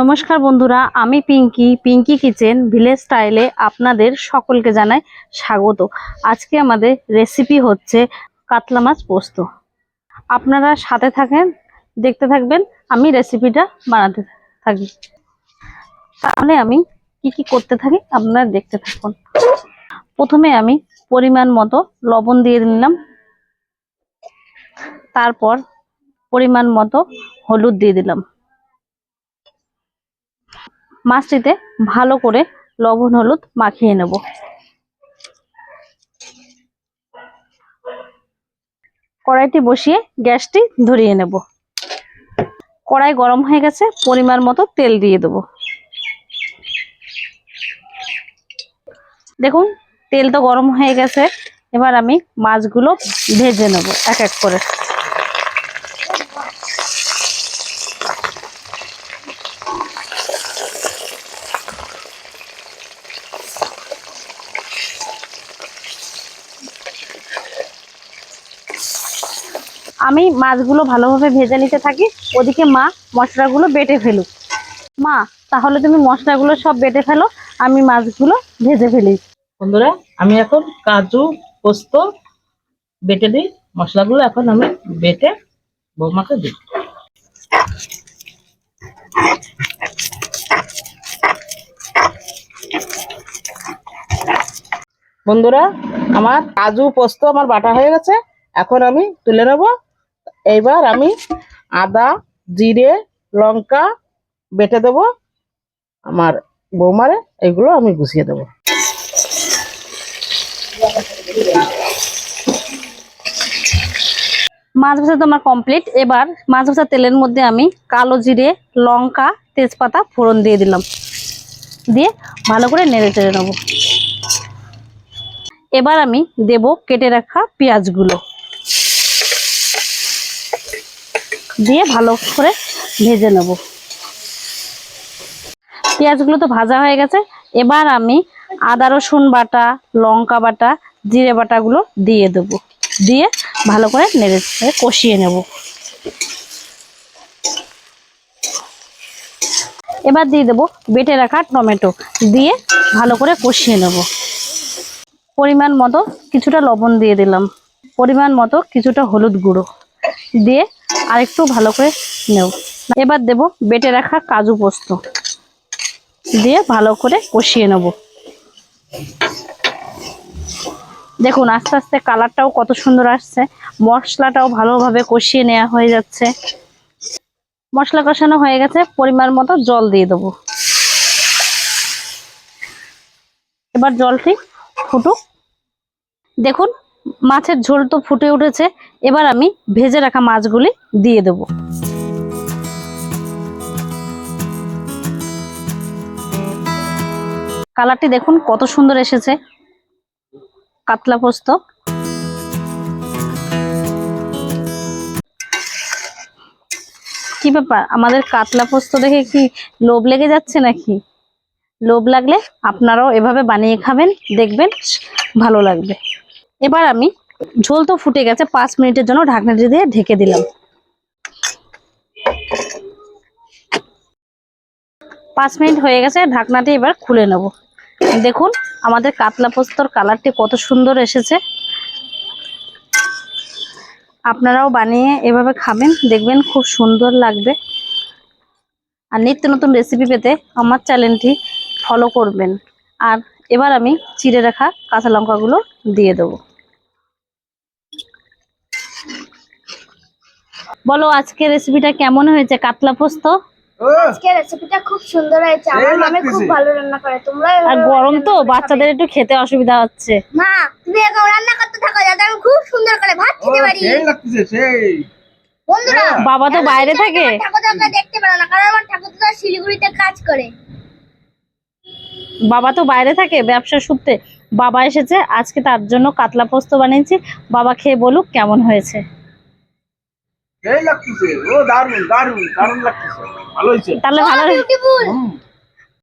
নমস্কার বন্ধুরা, আমি পিঙ্কি পিঙ্কি কিচেন ভিলেজ স্টাইলে আপনাদের সকলকে জানাই স্বাগত। আজকে আমাদের রেসিপি হচ্ছে কাতলা মাছ পোস্ত। আপনারা সাথে থাকেন, দেখতে থাকবেন, আমি রেসিপিটা বানাতে থাকি। তাহলে আমি কি কি করতে থাকি আপনারা দেখতে থাকুন। প্রথমে আমি পরিমাণ মতো লবণ দিয়ে নিলাম তারপর পরিমাণ মতো হলুদ দিয়ে দিলাম। মাছটিতে ভালো করে লবণ, হলুদ মাখিয়ে নেব। কড়াইটি বসিয়ে গ্যাসটি ধরিয়ে নেব। কড়াই গরম হয়ে গেছে, পরিমাণ মতো তেল দিয়ে দেব। দেখুন, তেল তো গরম হয়ে গেছে, এবার আমি মাছগুলো ভেজে নেব এক এক করে। আমি মাছগুলো ভালোভাবে ভেজে নিতে থাকি, ওদিকে মা মশলাগুলো বেটে ফেলুক। মা, তাহলে তুমি মশলাগুলো সব বেটে ফেলো, আমি মাছগুলো ভেজে ফেলি। বন্ধুরা, আমি এখন কাজু পোস্ত বেটে দিই, মশলাগুলো এখন আমি বেটে বৌমাকে দিই। বন্ধুরা, আমার কাজু পোস্ত আমার বাটা হয়ে গেছে, এখন আমি তুলে নেব এইবার আমি আদা, জিরে, লঙ্কা বেটে দেব আমার বৌমারে, এগুলো আমি গুছিয়ে দেবো। মাছ ভাজা তো আমার কমপ্লিট এবার মাছ ভাজা তেলের মধ্যে আমি কালো জিরে, লঙ্কা, তেজপাতা, ফোড়ন দিয়ে দিলাম। দিয়ে ভালো করে নেড়ে চেড়ে নেব। এবার আমি দেব কেটে রাখা পেঁয়াজগুলো। দিয়ে ভালো করে ভেজে নেব। পেঁয়াজগুলো তো ভাজা হয়ে গেছে। এবার আমি আদা, রসুন বাটা, লঙ্কা বাটা, জিরে বাটাগুলো দিয়ে দেবো। দিয়ে ভালো করে নেড়ে কষিয়ে নেব। এবার দিয়ে দেবো বেটে রাখা টমেটো। দিয়ে ভালো করে কষিয়ে নেব। পরিমাণ মতো কিছুটা লবণ দিয়ে দিলাম। পরিমাণ মতো কিছুটা হলুদ গুঁড়ো। দিয়ে আরেকটু ভালো করে নেব এবার দেব বেটে রাখা কাজু পোস্ত। দিয়ে ভালো করে কষিয়ে নেব। দেখুন, আস্তে আস্তে কালারটাও কত সুন্দর আসছে। মশলাটাও ভালোভাবে কষিয়ে নেওয়া হয়ে যাচ্ছে। মশলা কষানো হয়ে গেছে, পরিমাণ মতো জল দিয়ে দেবো। এবার জলটি ফুটুক। দেখুন মাছের ঝোল তো ফুটে উঠেছে। এবার আমি ভেজে রাখা মাছগুলি দিয়ে দেব। কালারটি দেখুন কত সুন্দর এসেছে। কাতলা পোস্ত। কি ব্যাপার? আমাদের কাতলা পোস্ত দেখে কি লোভ লেগে যাচ্ছে নাকি? লোভ লাগলে আপনারাও এভাবে বানিয়ে খাবেন, দেখবেন, ভালো লাগবে। এবার আমি ঝোল তো ফুটে গেছে, পাঁচ মিনিটের জন্য ঢাকনাটি দিয়ে ঢেকে দিলাম। পাঁচ মিনিট হয়ে গেছে, ঢাকনাটি এবার খুলে নেব। দেখুন, আমাদের কাতলা পোস্তর কালারটি কত সুন্দর এসেছে। আপনারাও বানিয়ে এভাবে খাবেন, দেখবেন খুব সুন্দর লাগবে। আর নিত্য নতুন রেসিপি পেতে আমার চ্যানেলটি ফলো করবেন। আর এবার আমি চিড়ে রাখা কাঁচা লঙ্কাগুলো দিয়ে দেবো। বলো আজকে রেসিপিটা কেমন হয়েছে? কাতলা পোস্ত? আজকে রেসিপিটা খুব সুন্দর হয়েছে। আমার মামে খুব ভালো রান্না করে। তোমরা আর গরম তো বাচ্চাদের একটু খেতে অসুবিধা হচ্ছে। মা তুমি এখন রান্না করতে থাকো যাতে আমি খুব সুন্দর করে ভাত খেতে পারি। সেই লাগতেছে সেই। বন্ধুরা বাবা তো বাইরে থাকে। ঠাকুর দেখতে পারো না কারণ আমার ঠাকুর শিলিগুড়িতে কাজ করে। বাবা তো বাইরে থাকে ব্যবসা সূত্রে বাবা এসেছে আজকে তার জন্য কাতলা পোস্ত বানিয়েছি। বাবা খেয়ে বলুক কেমন হয়েছে। সেই লাগতেছে। ও দারুণ দারুণ দারুণ লাগতেছে। ভালো হয়েছে? তাহলে ভালো হুম।